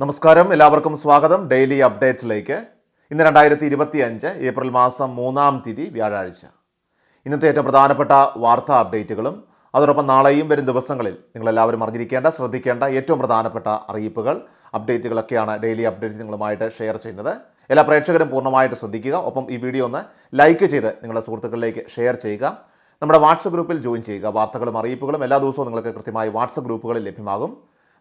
നമസ്കാരം. എല്ലാവർക്കും സ്വാഗതം. ഡെയിലി അപ്ഡേറ്റ്സിലേക്ക്. ഇന്ന് രണ്ടായിരത്തി ഇരുപത്തി അഞ്ച് ഏപ്രിൽ മാസം മൂന്നാം തീയതി വ്യാഴാഴ്ച. ഇന്നത്തെ ഏറ്റവും പ്രധാനപ്പെട്ട വാർത്താ അപ്ഡേറ്റുകളും അതോടൊപ്പം നാളെയും വരും ദിവസങ്ങളിൽ നിങ്ങളെല്ലാവരും അറിഞ്ഞിരിക്കേണ്ട ശ്രദ്ധിക്കേണ്ട ഏറ്റവും പ്രധാനപ്പെട്ട അറിയിപ്പുകൾ അപ്ഡേറ്റുകളൊക്കെയാണ് ഡെയിലി അപ്ഡേറ്റ്സ് നിങ്ങളുമായിട്ട് ഷെയർ ചെയ്യുന്നത്. എല്ലാ പ്രേക്ഷകരും പൂർണമായിട്ട് ശ്രദ്ധിക്കുക. ഒപ്പം ഈ വീഡിയോ ഒന്ന് ലൈക്ക് ചെയ്ത് നിങ്ങളുടെ സുഹൃത്തുക്കളിലേക്ക് ഷെയർ ചെയ്യുക. നമ്മുടെ വാട്സപ്പ് ഗ്രൂപ്പിൽ ജോയിൻ ചെയ്യുക. വാർത്തകളും അറിയിപ്പുകളും എല്ലാ ദിവസവും നിങ്ങൾക്ക് കൃത്യമായി വാട്സപ്പ് ഗ്രൂപ്പുകളിൽ ലഭ്യമാകും.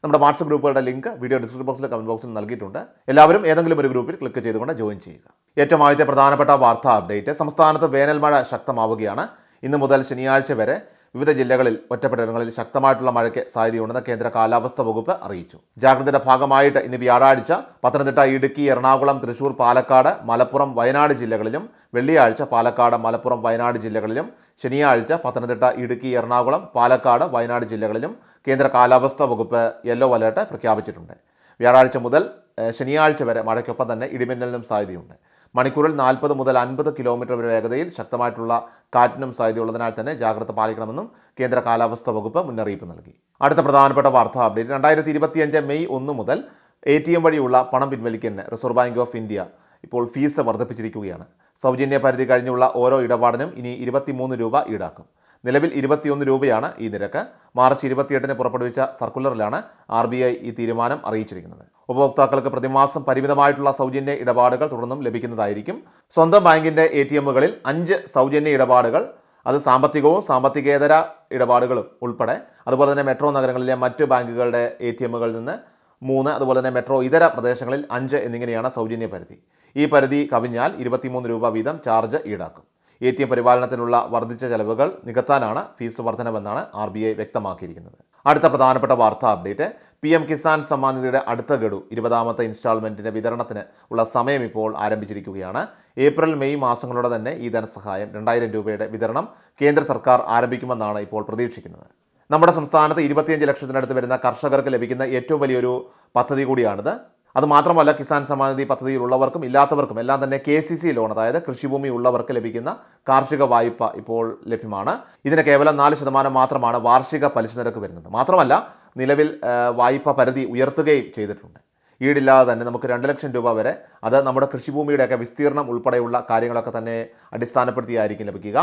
നമ്മുടെ വാട്സപ്പ് ഗ്രൂപ്പുകളുടെ ലിങ്ക് വീഡിയോ ഡിസ്ക്രിപ്ഷൻ ബോക്സിൽ കമന്റ് ബോക്സിൽ നൽകിയിട്ടുണ്ട്. എല്ലാവരും ഏതെങ്കിലും ഒരു ഗ്രൂപ്പിൽ ക്ലിക്ക് ചെയ്തുകൊണ്ട് ജോയിൻ ചെയ്യുക. ഏറ്റവും ആദ്യത്തെ പ്രധാനപ്പെട്ട വാർത്താ അപ്ഡേറ്റ് സംസ്ഥാനത്ത് വേനൽമഴ ശക്തമാവുകയാണ്. ഇന്ന് മുതൽ ശനിയാഴ്ച വരെ വിവിധ ജില്ലകളിൽ ഒറ്റപ്പെട്ടയിടങ്ങളിൽ ശക്തമായിട്ടുള്ള മഴയ്ക്ക് സാധ്യതയുണ്ടെന്ന് കേന്ദ്ര കാലാവസ്ഥാ വകുപ്പ് അറിയിച്ചു. ജാഗ്രതയുടെ ഭാഗമായിട്ട് ഇന്ന് വ്യാഴാഴ്ച പത്തനംതിട്ട ഇടുക്കി എറണാകുളം തൃശൂർ പാലക്കാട് മലപ്പുറം വയനാട് ജില്ലകളിലും വെള്ളിയാഴ്ച പാലക്കാട് മലപ്പുറം വയനാട് ജില്ലകളിലും ശനിയാഴ്ച പത്തനംതിട്ട ഇടുക്കി എറണാകുളം പാലക്കാട് വയനാട് ജില്ലകളിലും കേന്ദ്ര കാലാവസ്ഥാ വകുപ്പ് യെല്ലോ അലേർട്ട് പ്രഖ്യാപിച്ചിട്ടുണ്ട്. വ്യാഴാഴ്ച മുതൽ ശനിയാഴ്ച വരെ മഴയ്ക്കൊപ്പം തന്നെ ഇടിമിന്നലിനും സാധ്യതയുണ്ട്. മണിക്കൂറിൽ നാൽപ്പത് മുതൽ അൻപത് കിലോമീറ്റർ വരെ വേഗതയിൽ ശക്തമായിട്ടുള്ള കാറ്റിനും സാധ്യതയുള്ളതിനാൽ തന്നെ ജാഗ്രത പാലിക്കണമെന്നും കേന്ദ്ര കാലാവസ്ഥാ വകുപ്പ് മുന്നറിയിപ്പ് നൽകി. അടുത്ത പ്രധാനപ്പെട്ട വാർത്താ അപ്ഡേറ്റ്. രണ്ടായിരത്തി ഇരുപത്തിയഞ്ച് മെയ് ഒന്ന് മുതൽ എ ടി എം വഴിയുള്ള പണം പിൻവലിക്കലിന് റിസർവ് ബാങ്ക് ഓഫ് ഇന്ത്യ ഇപ്പോൾ ഫീസ് വർദ്ധിപ്പിച്ചിരിക്കുകയാണ്. സൗജന്യ പരിധി കഴിഞ്ഞുള്ള ഓരോ ഇടപാടിനും ഇനി ഇരുപത്തിമൂന്ന് രൂപ ഈടാക്കും. നിലവിൽ ഇരുപത്തിയൊന്ന് രൂപയാണ് ഈ നിരക്ക്. മാർച്ച് ഇരുപത്തിയെട്ടിന് പുറപ്പെടുവിച്ച സർക്കുലറിലാണ് ആർ ഈ തീരുമാനം അറിയിച്ചിരിക്കുന്നത്. ഉപഭോക്താക്കൾക്ക് പ്രതിമാസം പരിമിതമായിട്ടുള്ള സൗജന്യ ഇടപാടുകൾ തുടർന്നും ലഭിക്കുന്നതായിരിക്കും. സ്വന്തം ബാങ്കിന്റെ എ ടി എമ്മുകളിൽ അഞ്ച് സൗജന്യ ഇടപാടുകൾ അത് സാമ്പത്തികവും സാമ്പത്തികേതര ഇടപാടുകളും ഉൾപ്പെടെ. അതുപോലെ തന്നെ മെട്രോ നഗരങ്ങളിലെ മറ്റ് ബാങ്കുകളുടെ എ ടി എമ്മുകളിൽ നിന്ന് മൂന്ന് അതുപോലെ തന്നെ മെട്രോ ഇതര പ്രദേശങ്ങളിൽ അഞ്ച് എന്നിങ്ങനെയാണ് സൗജന്യ പരിധി. ഈ പരിധി കവിഞ്ഞാൽ ഇരുപത്തിമൂന്ന് രൂപ വീതം ചാർജ് ഈടാക്കും. എ ടി എം പരിപാലനത്തിനുള്ള വർദ്ധിച്ച ചെലവുകൾ നികത്താനാണ് ഫീസ് വർധനവെന്നാണ് ആർ ബി ഐ വ്യക്തമാക്കിയിരിക്കുന്നത്. അടുത്ത പ്രധാനപ്പെട്ട വാർത്താ update P M Kisan Samman നിധിയുടെ അടുത്ത ഗഡു ഇരുപതാമത്തെ ഇൻസ്റ്റാൾമെന്റിന്റെ വിതരണത്തിന് ഉള്ള സമയം ഇപ്പോൾ ആരംഭിച്ചിരിക്കുകയാണ്. ഏപ്രിൽ മെയ് മാസങ്ങളോടെ തന്നെ ഈ ധനസഹായം രണ്ടായിരം രൂപയുടെ വിതരണം കേന്ദ്ര സർക്കാർ ആരംഭിക്കുമെന്നാണ് ഇപ്പോൾ പ്രതീക്ഷിക്കുന്നത്. നമ്മുടെ സംസ്ഥാനത്ത് ഇരുപത്തിയഞ്ച് ലക്ഷത്തിനടുത്ത് വരുന്ന കർഷകർക്ക് ലഭിക്കുന്ന ഏറ്റവും വലിയൊരു പദ്ധതി കൂടിയാണിത്. അത് മാത്രമല്ല കിസാൻ സമാനിധി പദ്ധതിയിലുള്ളവർക്കും ഇല്ലാത്തവർക്കും എല്ലാം തന്നെ കെ സി സി ലോൺ അതായത് കൃഷിഭൂമി ഉള്ളവർക്ക് ലഭിക്കുന്ന കാർഷിക വായ്പ ഇപ്പോൾ ലഭ്യമാണ്. ഇതിന് കേവലം നാല് ശതമാനം മാത്രമാണ് വാർഷിക പലിശ നിരക്ക് വരുന്നത്. മാത്രമല്ല നിലവിൽ വായ്പ പരിധി ഉയർത്തുകയും ചെയ്തിട്ടുണ്ട്. ഈടില്ലാതെ തന്നെ നമുക്ക് രണ്ട് ലക്ഷം രൂപ വരെ അത് നമ്മുടെ കൃഷിഭൂമിയുടെയൊക്കെ വിസ്തീർണം ഉൾപ്പെടെയുള്ള കാര്യങ്ങളൊക്കെ തന്നെ അടിസ്ഥാനപ്പെടുത്തിയായിരിക്കും ലഭിക്കുക.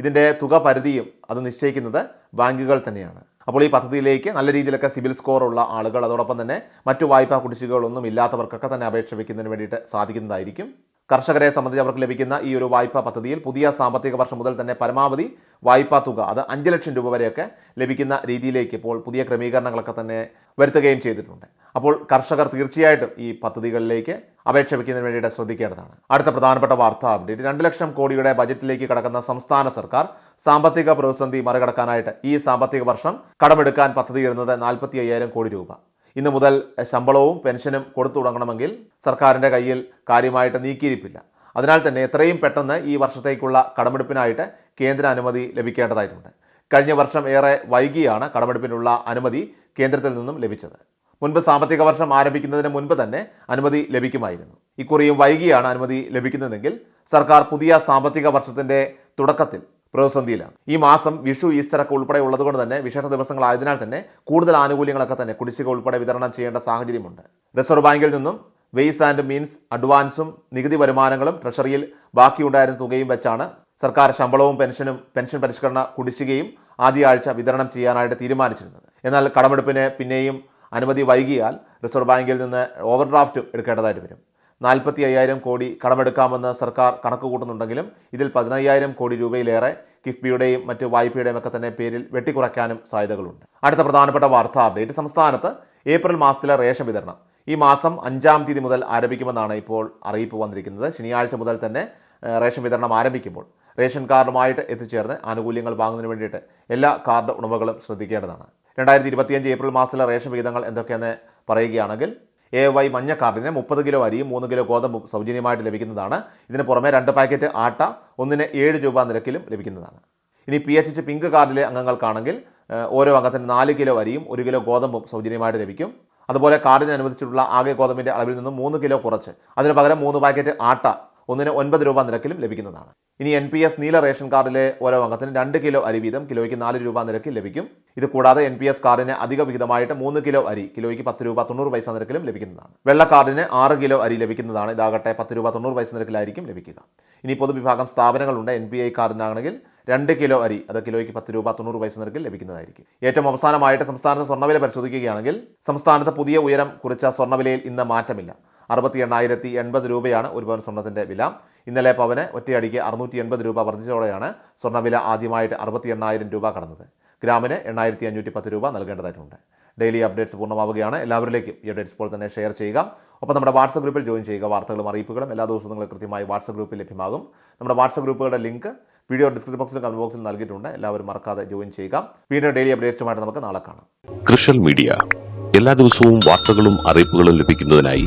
ഇതിന്റെ തുക പരിധിയും അത് നിശ്ചയിക്കുന്നത് ബാങ്കുകൾ തന്നെയാണ്. അപ്പോൾ ഈ പദ്ധതിയിലേക്ക് നല്ല രീതിയിലൊക്കെ സിവിൽ സ്കോർ ഉള്ള ആളുകൾ അതോടൊപ്പം തന്നെ മറ്റു വായ്പാ കുടിശ്ശികകളൊന്നും ഇല്ലാത്തവർക്കൊക്കെ തന്നെ അപേക്ഷ വയ്ക്കുന്നതിന് വേണ്ടിയിട്ട് സാധിക്കുന്നതായിരിക്കും. കർഷകരെ സംബന്ധിച്ച് അവർക്ക് ലഭിക്കുന്ന ഈ ഒരു വായ്പാ പദ്ധതിയിൽ പുതിയ സാമ്പത്തിക വർഷം മുതൽ തന്നെ പരമാവധി വായ്പാ തുക അത് അഞ്ച് ലക്ഷം രൂപ വരെയൊക്കെ ലഭിക്കുന്ന രീതിയിലേക്ക് ഇപ്പോൾ പുതിയ ക്രമീകരണങ്ങളൊക്കെ തന്നെ വരുത്തുകയും ചെയ്തിട്ടുണ്ട്. അപ്പോൾ കർഷകർ തീർച്ചയായിട്ടും ഈ പദ്ധതികളിലേക്ക് അപേക്ഷ വയ്ക്കുന്നതിന് വേണ്ടിയിട്ട് ശ്രദ്ധിക്കേണ്ടതാണ്. അടുത്ത പ്രധാനപ്പെട്ട വാർത്താ അപ്ഡേറ്റ്. രണ്ട് ലക്ഷം കോടിയുടെ ബജറ്റിലേക്ക് കടക്കുന്ന സംസ്ഥാന സർക്കാർ സാമ്പത്തിക പ്രതിസന്ധി മറികടക്കാനായിട്ട് ഈ സാമ്പത്തിക വർഷം കടമെടുക്കാൻ പദ്ധതിയിടുന്നത് നാൽപ്പത്തി അയ്യായിരം കോടി രൂപ. ഇന്നു മുതൽ ശമ്പളവും പെൻഷനും കൊടുത്തു തുടങ്ങണമെങ്കിൽ സർക്കാരിന്റെ കയ്യിൽ കാര്യമായിട്ട് നീക്കിയിരിപ്പില്ല. അതിനാൽ തന്നെ എത്രയും പെട്ടെന്ന് ഈ വർഷത്തേക്കുള്ള കടമെടുപ്പിനായിട്ട് കേന്ദ്ര അനുമതി ലഭിക്കേണ്ടതായിട്ടുണ്ട്. കഴിഞ്ഞ വർഷം ഏറെ വൈകിയാണ് കടമെടുപ്പിനുള്ള അനുമതി കേന്ദ്രത്തിൽ നിന്നും ലഭിച്ചത്. മുൻപ് സാമ്പത്തിക വർഷം ആരംഭിക്കുന്നതിന് മുൻപ് തന്നെ അനുമതി ലഭിക്കുമായിരുന്നു. ഇക്കുറിയും വൈകിയാണ് അനുമതി ലഭിക്കുന്നതെങ്കിൽ സർക്കാർ പുതിയ സാമ്പത്തിക വർഷത്തിന്റെ തുടക്കത്തിൽ പ്രതിസന്ധിയിലാണ്. ഈ മാസം വിഷു ഈസ്റ്റർ ഒക്കെ ഉൾപ്പെടെ ഉള്ളതുകൊണ്ട് തന്നെ വിശേഷ ദിവസങ്ങളായതിനാൽ തന്നെ കൂടുതൽ ആനുകൂല്യങ്ങളൊക്കെ തന്നെ കുടിശ്ശിക ഉൾപ്പെടെ വിതരണം ചെയ്യേണ്ട സാഹചര്യമുണ്ട്. റിസർവ് ബാങ്കിൽ നിന്നും വെയ്സ് ആൻഡ് മീൻസ് അഡ്വാൻസും നികുതി വരുമാനങ്ങളും ട്രഷറിയിൽ ബാക്കിയുണ്ടായിരുന്ന തുകയും വെച്ചാണ് സർക്കാർ ശമ്പളവും പെൻഷനും പെൻഷൻ പരിഷ്കരണ കുടിശ്ശികയും ആദ്യ ആഴ്ച വിതരണം ചെയ്യാനായിട്ട് തീരുമാനിച്ചിരുന്നത്. എന്നാൽ കടമെടുപ്പിന് പിന്നെയും അനുമതി വൈകിയാൽ റിസർവ് ബാങ്കിൽ നിന്ന് ഓവർഡ്രാഫ്റ്റും എടുക്കേണ്ടതായിട്ട് വരും. നാൽപ്പത്തി അയ്യായിരം കോടി കടമെടുക്കാമെന്ന് സർക്കാർ കണക്ക് കൂട്ടുന്നുണ്ടെങ്കിലും ഇതിൽ പതിനയ്യായിരം കോടി രൂപയിലേറെ കിഫ്ബിയുടെയും മറ്റ് വായ്പയുടെയും ഒക്കെ തന്നെ പേരിൽ വെട്ടിക്കുറയ്ക്കാനും സാധ്യതകളുണ്ട്. അടുത്ത പ്രധാനപ്പെട്ട വാർത്താ അപ്ഡേറ്റ്. സംസ്ഥാനത്ത് ഏപ്രിൽ മാസത്തിലെ റേഷൻ വിതരണം ഈ മാസം അഞ്ചാം തീയതി മുതൽ ആരംഭിക്കുമെന്നാണ് ഇപ്പോൾ അറിയിപ്പ് വന്നിരിക്കുന്നത്. ശനിയാഴ്ച മുതൽ തന്നെ റേഷൻ വിതരണം ആരംഭിക്കുമ്പോൾ റേഷൻ കാർഡുമായിട്ട് എത്തിച്ചേർന്ന് ആനുകൂല്യങ്ങൾ വാങ്ങുന്നതിന് വേണ്ടിയിട്ട് എല്ലാ കാർഡ് ഉടമകളും ശ്രദ്ധിക്കേണ്ടതാണ്. രണ്ടായിരത്തി ഇരുപത്തിയഞ്ച് ഏപ്രിൽ മാസത്തിലെ റേഷൻ വിഹിതങ്ങൾ എന്തൊക്കെയെന്ന് പറയുകയാണെങ്കിൽ എ വൈ മഞ്ഞ കാർഡിന് മുപ്പത് കിലോ അരിയും മൂന്ന് കിലോ ഗോതമ്പും സൗജന്യമായിട്ട് ലഭിക്കുന്നതാണ്. ഇതിന് പുറമെ രണ്ട് പാക്കറ്റ് ആട്ട ഒന്നിന് ഏഴ് രൂപ നിരക്കിലും ലഭിക്കുന്നതാണ്. ഇനി പി എച്ച് എച്ച് പിങ്ക് കാർഡിലെ അംഗങ്ങൾക്കാണെങ്കിൽ ഓരോ അംഗത്തിന് നാല് കിലോ അരിയും ഒരു കിലോ ഗോതമ്പും സൗജന്യമായിട്ട് ലഭിക്കും. അതുപോലെ കാർഡിന് അനുവദിച്ചിട്ടുള്ള ആകെ ഗോതമ്പിന്റെ അളവിൽ നിന്നും മൂന്ന് കിലോ കുറച്ച്. അതിന് പകരം മൂന്ന് പാക്കറ്റ് ആട്ട ഒന്നിന് ഒൻപത് രൂപ നിരക്കിലും ലഭിക്കുന്നതാണ്. ഇനി എൻ പി എസ് നീല റേഷൻ കാർഡിലെ ഓരോ അംഗത്തിന് രണ്ട് കിലോ അരി വീതം കിലോയ്ക്ക് നാല് രൂപ നിരക്കിൽ ലഭിക്കും. ഇത് കൂടാതെ എൻ പി എസ് കാർഡിന് അധിക വിഹിതമായിട്ട് മൂന്ന് കിലോ അരി കിലോയ്ക്ക് പത്ത് രൂപ തൊണ്ണൂറ് പൈസ നിരക്കിലും ലഭിക്കുന്നതാണ്. വെള്ള കാർഡിന് ആറ് കിലോ അരി ലഭിക്കുന്നതാണ്. ഇതാകട്ടെ പത്ത് രൂപ തൊണ്ണൂറ് പൈസ നിരക്കിലായിരിക്കും ലഭിക്കുക. ഇനി പൊതുവിഭാഗം സ്ഥാപനങ്ങളുണ്ട്. എൻ പി ഐ കാർഡിനാണെങ്കിൽ രണ്ട് കിലോ അരി അത് കിലോയ്ക്ക് പത്ത് രൂപ തൊണ്ണൂറ് പൈസ നിരക്കിൽ ലഭിക്കുന്നതായിരിക്കും. ഏറ്റവും അവസാനമായിട്ട് സംസ്ഥാനത്ത് സ്വർണവില പരിശോധിക്കുകയാണെങ്കിൽ സംസ്ഥാനത്ത് പുതിയ ഉയരം കുറിച്ച സ്വർണവിലയിൽ ഇന്ന് മാറ്റമില്ല. അറുപത്തി എണ്ണായിരത്തി എൺപത് രൂപയാണ് ഒരു പവൻ സ്വർണത്തിന്റെ വില. ഇന്നലെ പവന് ഒറ്റയടിക്ക് അറുന്നൂറ്റി എൺപത് രൂപ വർദ്ധിച്ചതോടെയാണ് സ്വർണവില ആദ്യമായിട്ട് അറുപത്തി എണ്ണായിരം രൂപ കടന്നത്. ഗ്രാമിന് എണ്ണായിരത്തി അഞ്ഞൂറ്റി പത്ത് രൂപ നൽകേണ്ടതായിട്ടുണ്ട്. Daily updates പൂർണമാവുകയാണ്. എല്ലാവരിലേക്കും ഈ അപ്ഡേറ്റ്സ് ഇപ്പോൾ തന്നെ ഷെയർ ചെയ്യുക. ഒപ്പം നമ്മുടെ വാട്സപ്പ് ഗ്രൂപ്പിൽ ജോയിൻ ചെയ്യുക. വാർത്തകളും അറിയിപ്പുകളും എല്ലാ ദിവസവും നിങ്ങൾ കൃത്യമായി വാട്സപ്പ് ഗ്രൂപ്പിൽ ലഭ്യമാകും. നമ്മുടെ വാട്സപ്പ് ഗ്രൂപ്പുകളുടെ ലിങ്ക് വീഡിയോ ഡിസ്ക്രിപ്ഷൻ ബോക്സിലും കമന്റ് ബോക്സിലും നൽകിയിട്ടുണ്ട്. എല്ലാവരും മറക്കാതെ ജോയിൻ ചെയ്യുക. വീഡിയോ ഡെയിലി അപ്ഡേറ്റ്സുമായിട്ട് നമുക്ക് നാളെ കാണാം. കൃഷൽ മീഡിയ എല്ലാ ദിവസവും വാർത്തകളും അറിയിപ്പുകളും ലഭിക്കുന്നതിനായി